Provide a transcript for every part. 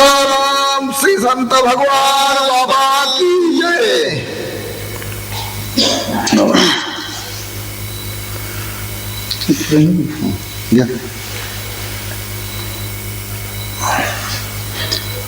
राम श्री संत भगवान बाबा की जय।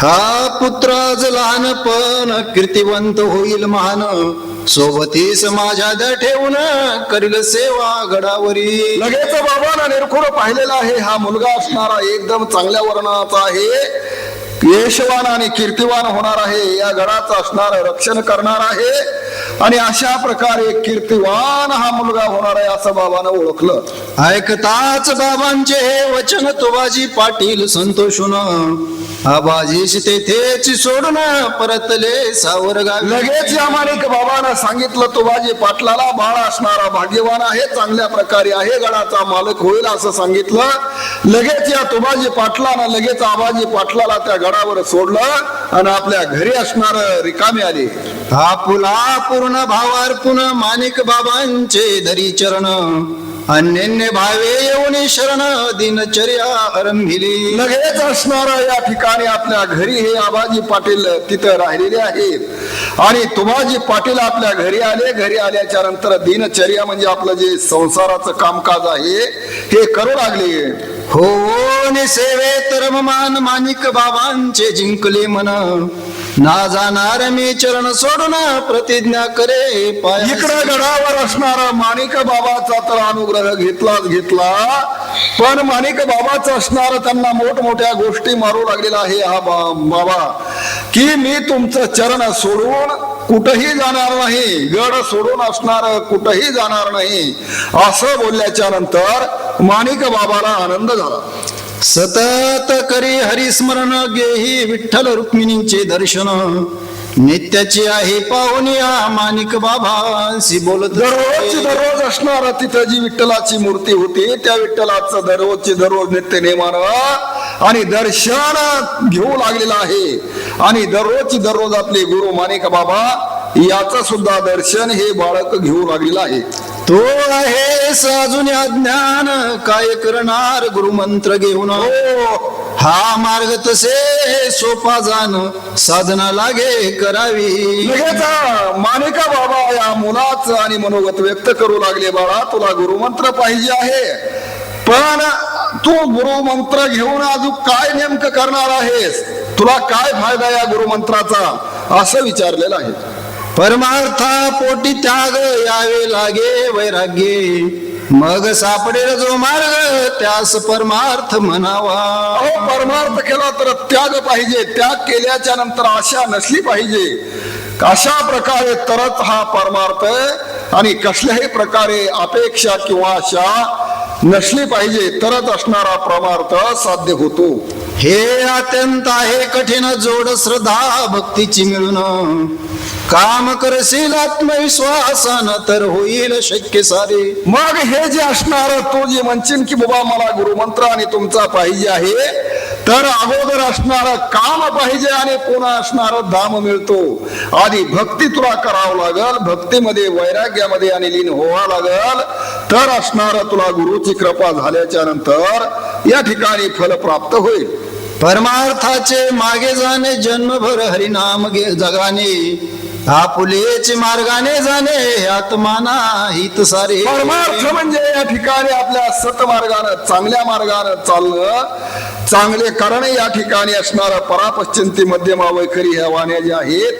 हा पुत्राज लहानपण कीर्तिवंत होईल महान सोबतीस माझ्या द ठेवून करील सेवा गडावरी. लगेच बाबानं निरखुर पाहिलेला आहे हा मुलगा असणारा एकदम चांगल्या वर्णाचा आहे. यशवान आणि कीर्तिवान होणार आहे. या गडाचं असणार रक्षण करणार आहे. आणि अशा प्रकारे कीर्तिवान हा मुलगा होणार आहे असं बाबानं ओळखलं. ऐकताच बाबांचे हे वचन तुबाजी पाटील संतोषून. आबाजीश तेथेच सोडून परतले सावर गावी. लगेच या माणिक बाबानं सांगितलं तुबाजी पाटलाला बाळ असणारा भाग्यवान आहे चांगल्या प्रकारे आहे गडाचा मालक होईल असं सांगितलं. लगेच या तुबाजी पाटलानं लगेच आबाजी पाटलाला त्या गडावर सोडलं आणि आपल्या घरी असणार रिकामी आली. आपुला पूर्ण भावार्पुन माणिक बाबांचे धरी चरण. अन्यन्य भावे येऊन शरण दिनचर्या आरंभिली. लगेच असणार या ठिकाणी आपल्या घरी हे आबाजी पाटील तिथं राहिलेले आहेत. आणि तुबाजी पाटील आपल्या घरी आले घरी आल्याच्यानंतर दिनचर्या म्हणजे आपलं जे संसाराचं कामकाज आहे हे करू लागले. हो नि सेवे तर मान माणिक बाबांचे जिंकले मन. ना जाणार मी चरण सोडून प्रतिज्ञा करे पाय. इकडे गडावर असणारा माणिक बाबाचा तर अनुग्रह घेतलाच घेतला. पण माणिक बाबाच असणार त्यांना मोठमोठ्या गोष्टी मारू लागलेला आहे हा बा- बाबा. की मी तुमचं चरण सोडून कुठंही जाणार नाही गड सोडून असणार कुठंही जाणार नाही असं बोलल्याच्या नंतर माणिक बाबाला आनंद झाला. सतत करी हरिस्मरण गेही विठ्ठल रुक्मिणींचे दर्शन. नित्याची आहे पाहुनिया माणिक बाबांशी बोलत दररोजची दररोज असणार तिथं जी विठ्ठलाची मूर्ती होती त्या विठ्ठलाचं दररोजची दररोज नित्य नेमानं आणि दर्शन घेऊ लागलेलं आहे. आणि दररोजची दररोज आपले गुरु माणिक बाबा याचं सुद्धा दर्शन हे बाळक घेऊ लागलेलं आहे. तो आहे अजून अज्ञान काय करणार गुरुमंत्र घेऊन? हो. हा मार्ग तसे सोपा जाण साधना लागे करावी. मानिका बाबा या मुलाचं आणि मनोगत व्यक्त करू लागले बाळा तुला गुरुमंत्र पाहिजे आहे. पण तू गुरुमंत्र घेऊन अजून काय नेमकं करणार आहेस? तुला काय फायदा या गुरुमंत्राचा? असं विचारलेलं आहे. परमार्था पोटी त्याग यावे लागे वैराग्ये. मग सापडेल जो मार्ग त्यास परमार्थ म्हणावा. अहो परमार्थ केला तर त्याग पाहिजे त्याग केल्याच्यानंतर आशा नसली पाहिजे. अशा प्रकारे तरच हा परमार्थ आणि कसल्याही प्रकारे अपेक्षा किंवा आशा नसली पाहिजे तरच असणारा परमार्थ साध्य होतो. हे अत्यंत आहे कठीण जोड श्रद्धा भक्तीची मिळून. काम करशील आत्मविश्वासान तर होईल शक्य सारे. मग हे जे असणार तो जे म्हणशील की बाबा मला गुरुमंत्र आणि तुमचा पाहिजे आहे तर अगोदर असणार काम पाहिजे आणि पुन्हा असणार धाम मिळतो. आधी भक्ती तुला करावं लागल भक्तीमध्ये वैराग्यामध्ये आणि लीन व्हावं लागल तर असणार तुला गुरुची कृपा झाल्याच्यानंतर या ठिकाणी फल प्राप्त होईल. परमार्थाचे मागे जाणे जन्मभर हरिनाम गे- जगाने. आपुलेचे मार्गाने जाणे आत्माना हित सारे. परमार्थ म्हणजे या ठिकाणी आपल्या सतमार्गानं चांगल्या मार्गानं चाललं चांगले करणे या ठिकाणी असणार परापश्चिंती मध्यमा वैखरी ह्या वाण्या ज्या आहेत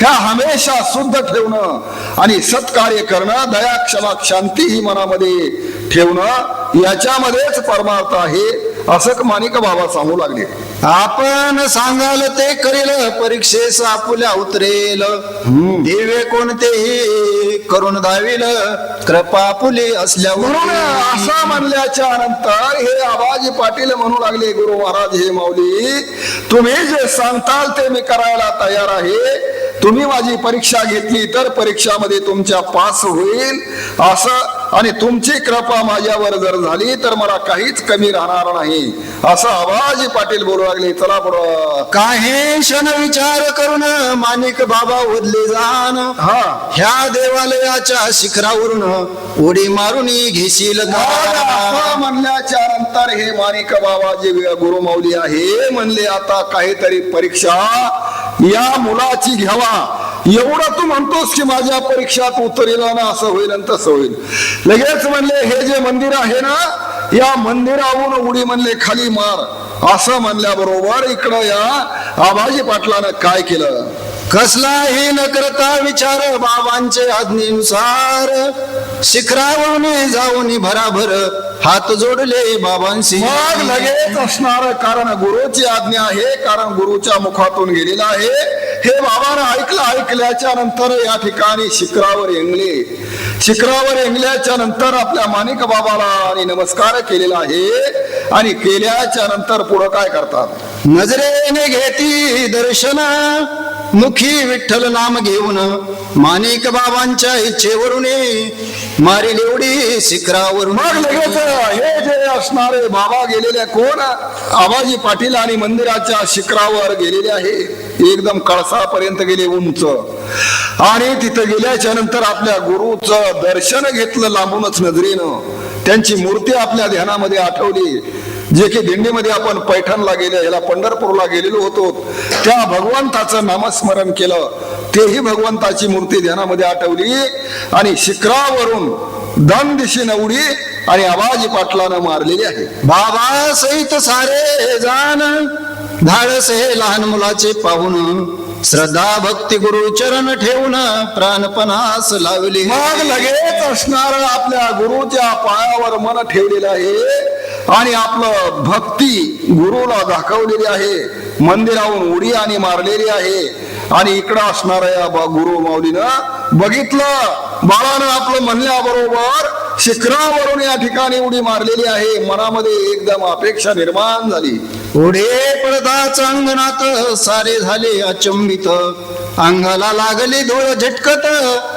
ह्या हमेशा शुद्ध ठेवणं आणि सत्कार्य करणं दया क्षमा शांती ही मनामध्ये ठेवणं याच्यामध्येच परमार्थ आहे असं मानिक बाबा सांगू लागले. आपण सांगाल ते करील परीक्षेस आपुल्या उतरेल. दिवे कोणतेही करून दाविल कृपा पुली म्हणून असल्यावर असं म्हणल्याच्या नंतर हे आबाजी पाटील म्हणू लागले गुरु महाराज हे माऊली तुम्ही जे सांगताल ते मी करायला तयार आहे. तुम्ही माझी परीक्षा घेतली तर परीक्षामध्ये तुमच्या पास होईल. असं आणि तुमची कृपा माझ्यावर जर झाली तर मला काहीच कमी राहणार नाही. असं आवाजी पाटील बोलू लागले. चला बरोबर काही क्षण विचार करून माणिक बाबा ओढले जाण. हा. ह्या देवालयाच्या शिखरावरून उडी मारून घेशील म्हणल्याच्या नंतर हे माणिक बाबा जे गुरुमाऊली आहे म्हणले आता काहीतरी परीक्षा या मुलाची घ्यावा. एवढं तू म्हणतोस की माझ्या परीक्षात उतरेल ना असं होईल आणि तसं होईल. लगेच म्हणले हे जे मंदिर आहे ना या मंदिराहून उडी म्हणले खाली मार. असं म्हणल्याबरोबर इकडं या आबाजी पाटलानं काय केलं? कसलाही न करता विचार बाबांचे आज्ञेनुसार. शिखरावरून जाऊन भराभर हात जोडले बाबांशी. मग लगेच असणार कारण गुरुची आज्ञा आहे कारण गुरुच्या मुखातून गेलेला आहे. हे बाबानं ऐकलं ऐकल्याच्या नंतर या ठिकाणी शिखरावर येंगले शिखरावर येंगल्याच्या नंतर आपल्या माणिक बाबाला आणि नमस्कार केलेला आहे. आणि केल्याच्यानंतर पुढं काय करतात? नजरेने घेती दर्शन मुखी विठ्ठल नाम घेऊन माणिक बाबांच्या इच्छेवरून मारी एवढी शिखरावरून. मग लगेच हे जे असणारे बाबा गेलेले कोण? आबाजी पाटील आणि मंदिराच्या शिखरावर गेलेले आहे. एकदम कळसापर्यंत गेले उंच. आणि तिथं गेल्याच्यानंतर आपल्या गुरुचं दर्शन घेतलं लांबूनच नजरेनं. त्यांची मूर्ती आपल्या ध्यानामध्ये आठवली. जे की दिंडीमध्ये आपण पैठणला गेले याला पंढरपूरला गेलेलो होतो. त्या भगवंताचं नामस्मरण केलं. तेही भगवंताची मूर्ती ध्यानामध्ये आठवली. आणि शिखरावरून दन दिशेनं उडी आणि आवाजी पाटलानं मारलेली आहे. बाबा सहित सारे जाण. धाडस हे लहान मुलाचे पाहून श्रद्धा भक्ती गुरु चरण ठेवून प्राणपणास लावली. मग लगेच असणार आपल्या गुरुच्या पायावर मन ठेवलेलं आहे आणि आपलं भक्ती गुरुला दाखवलेली आहे. मंदिराहून उडी आणि मारलेली आहे. आणि इकडं असणार या बा- गुरु माऊलीनं. बघितलं? बाळानं आपलं म्हणल्याबरोबर शिखरावरून या ठिकाणी उडी मारलेली आहे. मनामध्ये एकदम अपेक्षा निर्माण झाली. पुढे पडदाच अंगणात सारे झाले अचंबित. अंगाला लागली धुळ झटकत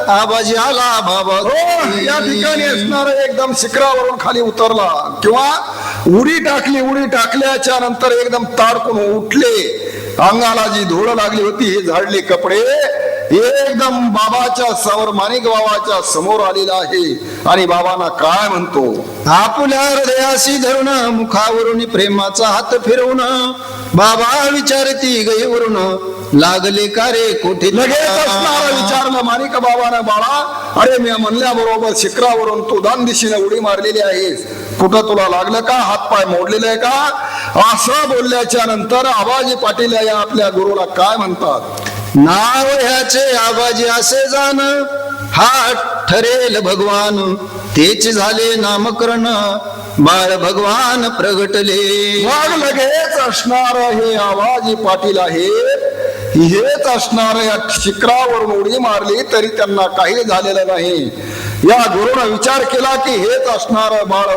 आबाजी आला बाबा हो या ठिकाणी असणार एकदम शिखरावरून खाली उतरला. किंवा उडी टाकली उडी टाकल्याच्या नंतर एकदम ताडकून उठले. अंगाला जी धूळ लागली होती हे झाडले कपडे एकदम बाबाच्या समोर माणिक बाबाच्या समोर आलेला आहे. आणि बाबांना काय म्हणतो? आपल्या हृदयाशी धरून मुखावरून प्रेमाचा हात फिरवून बाबा विचारती गईवरून लागले का रे कोठे विचारलं माणिक बाबानं बाळा अरे मी म्हणल्याबरोबर शिखरावरून तू दान दिशेने उडी मारलेली आहेस. कुठं तुला लागलं का? हातपाय मोडलेले आहे का? असं बोलल्याच्या नंतर आबाजी पाटील या आपल्या गुरुला काय म्हणतात? नाव ह्याचे आबाजी असे जाण हा ठरेल भगवान तेच झाले नामकरण बाळ भगवान प्रगटले. मग लगेच असणार हे आवाजी पाटील आहे. हेच असणार या शिखरावर उडी मारली तरी त्यांना काही झालेलं नाही. या गुरुनं विचार केला की हेच असणार बाळ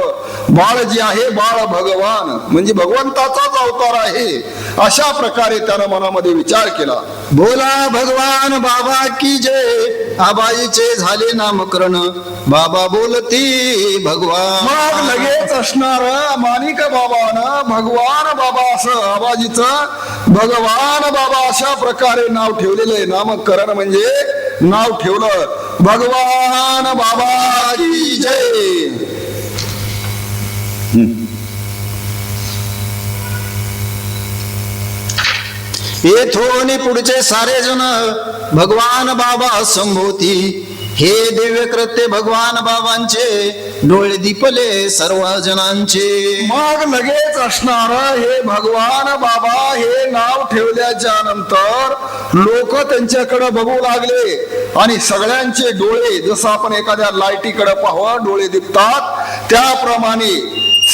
बाळ जे आहे बाळ भगवान म्हणजे भगवंताचाच अवतार आहे. अशा प्रकारे त्यानं मनामध्ये विचार केला. बोला भगवान बाबा की जय आबाईचे झाले नामकरण. बाबा बोलती भगवान. मग लगेच असणार माणिक बाबान भगवान बाबा असं आबाजीच भगवान बाबा अशा प्रकारे नाव ठेवलेलं नामकरण म्हणजे नाव ठेवलं. भगवान बाबा की जय. येथून पुढचे सारे जण भगवान बाबा संभोती हे दिव्य कृत्य भगवान बाबांचे डोळे दिपले सर्व जणांचे मग लगेच असणार हे भगवान बाबा हे नाव ठेवल्याच्या नंतर लोक त्यांच्याकडे बघू लागले. आणि सगळ्यांचे डोळे जसं आपण एखाद्या लाईटीकडे पाहावं डोळे दिपतात त्याप्रमाणे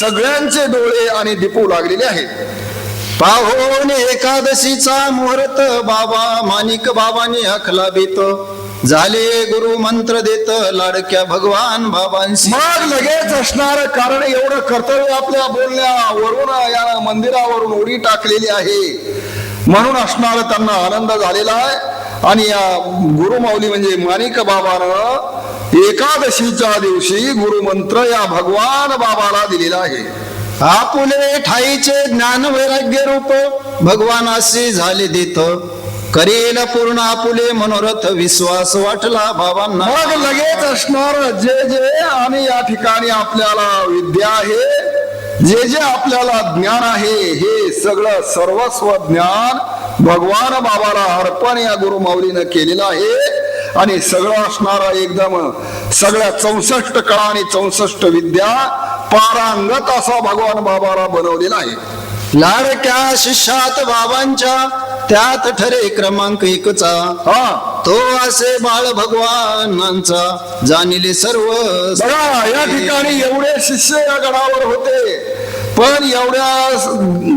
सगळ्यांचे डोळे आणि दिपू लागलेले आहेत. पाहून एकादशीचा मुहूर्त बाबा माणिक बाबांनी आखला बेत झाले गुरु मंत्र देत लाडक्या भगवान बाबांशी. मग लगेच असणार कारण एवढं कर्तव्य आपल्या बोलण्यावरून या मंदिरावरून उडी टाकलेली आहे. म्हणून असणार त्यांना आनंद झालेला आहे. आणि या गुरुमाऊली म्हणजे माणिक बाबानं एकादशीच्या दिवशी गुरुमंत्र या भगवान बाबाला दिलेला आहे. आपुले ठाईचे ज्ञान वैराग्य रूप भगवानाशी झाले देत. करेल पूर्ण आपुले मनोरथ विश्वास वाटला बाबांना मग लगेच असणार जे जे आणि या ठिकाणी आपल्याला विद्या आहे जे जे आपल्याला ज्ञान आहे हे सगळं सर्वस्व ज्ञान भगवान बाबाला अर्पण या गुरुमाऊलीनं केलेलं आहे. आणि सगळं असणारा एकदम सगळ्या चौसष्ट कळा आणि चौसष्ट विद्या पारांगत असा भगवान बाबाला बनवलेला आहे. लाडक्या शिष्यात बाबांच्या त्यात ठरे क्रमांक एकचा. हा. तो असे बाळ भगवानांचा जाणिले सर्व बघा या ठिकाणी एवढे शिष्य या गडावर होते. पण एवढ्या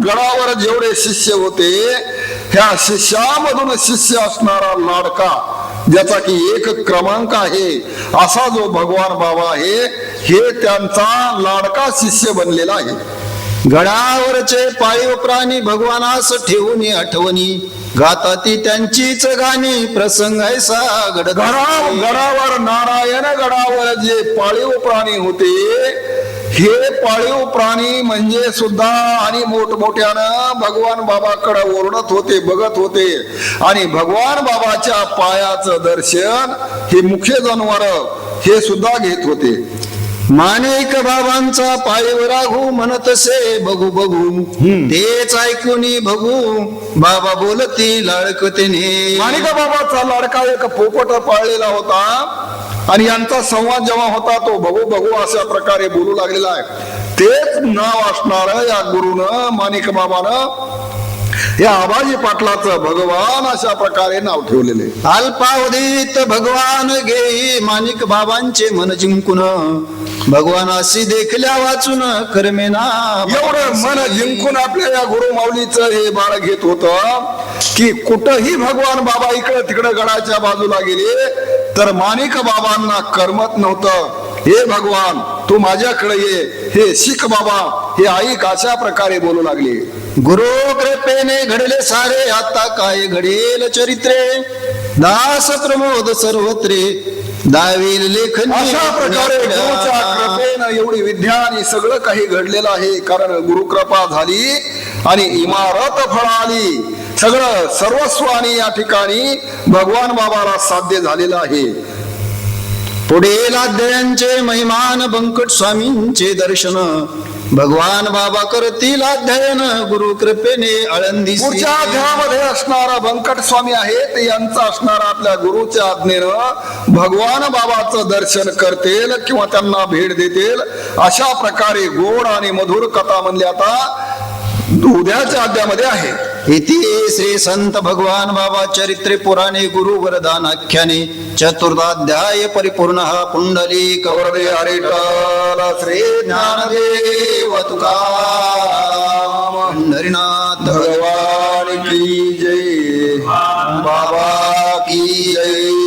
गडावर जेवढे शिष्य होते ह्या शिष्यामधून शिष्य असणारा लाडका ज्याचा की एक क्रमांक आहे असा जो भगवान बाबा आहे हे त्यांचा लाडका शिष्य बनलेला आहे. गडावरचे पाळीव प्राणी भगवानास ठेवून आठवणी. गाताती त्यांचीच गाणी प्रसंग ऐसा घडत गडा गडावर नारायण गडावर जे पाळीव प्राणी होते हे पाळीव प्राणी म्हणजे सुद्धा आणि मोठमोठ्यानं भगवान बाबाकडे ओरडत होते बघत होते. आणि भगवान बाबाच्या पायाचं दर्शन हे मुख्य जनावर हे सुद्धा घेत होते. माणिक बाबांचा पाळीव राघू म्हणत से बघू. बघू तेच ऐकूनी बघू. बाबा बोलती लाडकतेने. माणिका बाबाचा लाडका एक पोपट पाळलेला होता. आणि यांचा संवाद जेव्हा होता तो बघू बघू अशा प्रकारे बोलू लागलेला आहे. तेच नाव असणार या गुरुनं माणिक बाबानं. या आबाजी पाटलाचं भगवान अशा प्रकारे नाव ठेवलेले अल्पावधीत भगवान घेई माणिक बाबांचे मन जिंकून भगवानाशी देखल्या वाचून करमेना एवढं मन जिंकून आपल्या या गुरु माऊलीचं हे बाळ घेत होत की कुठंही भगवान बाबा इकडे तिकडे गडाच्या बाजूला गेले तर माणिक बाबांना करमत नव्हतं. हे भगवान तू माझ्याकडे ये. हे शिख बाबा हे ऐक अशा प्रकारे बोलू लागले. गुरु कृपेने घडले सारे आता काय घडेल चरित्रे? दास प्रमोद सर्वत्रे दावील लेखनी अशा प्रकारे गुरुच्या कृपेनं एवढी विद्या आणि सगळं काही घडलेलं आहे कारण गुरुकृपा झाली आणि इमारत फळाली. सगळं सर्वस्व आणि या ठिकाणी भगवान बाबाला साध्य झालेलं आहे. पुढील अध्यायांचे महिमान बंकट स्वामींचे दर्शन. भगवान बाबा करतील अध्ययन गुरु कृपेने आळंदी पुढच्या अध्यायामध्ये असणारा व्यंकट स्वामी आहेत यांचा असणारा आपल्या गुरुच्या आज्ञेनं भगवान बाबाचं दर्शन करतील किंवा त्यांना भेट देतील. अशा प्रकारे गोड आणि मधुर कथा म्हणली आता उद्याच्या अध्यामध्ये आहे. इति श्री संत भगवान बाबा चरित्रे पुराणे गुरु वरदान आख्याने चतुर्थाध्याय परिपूर्ण हा पुंडली कवरदे हरिटाल श्री ज्ञानदेव तुका पंढरीनाथ भगवान की जय. बाबा की जय.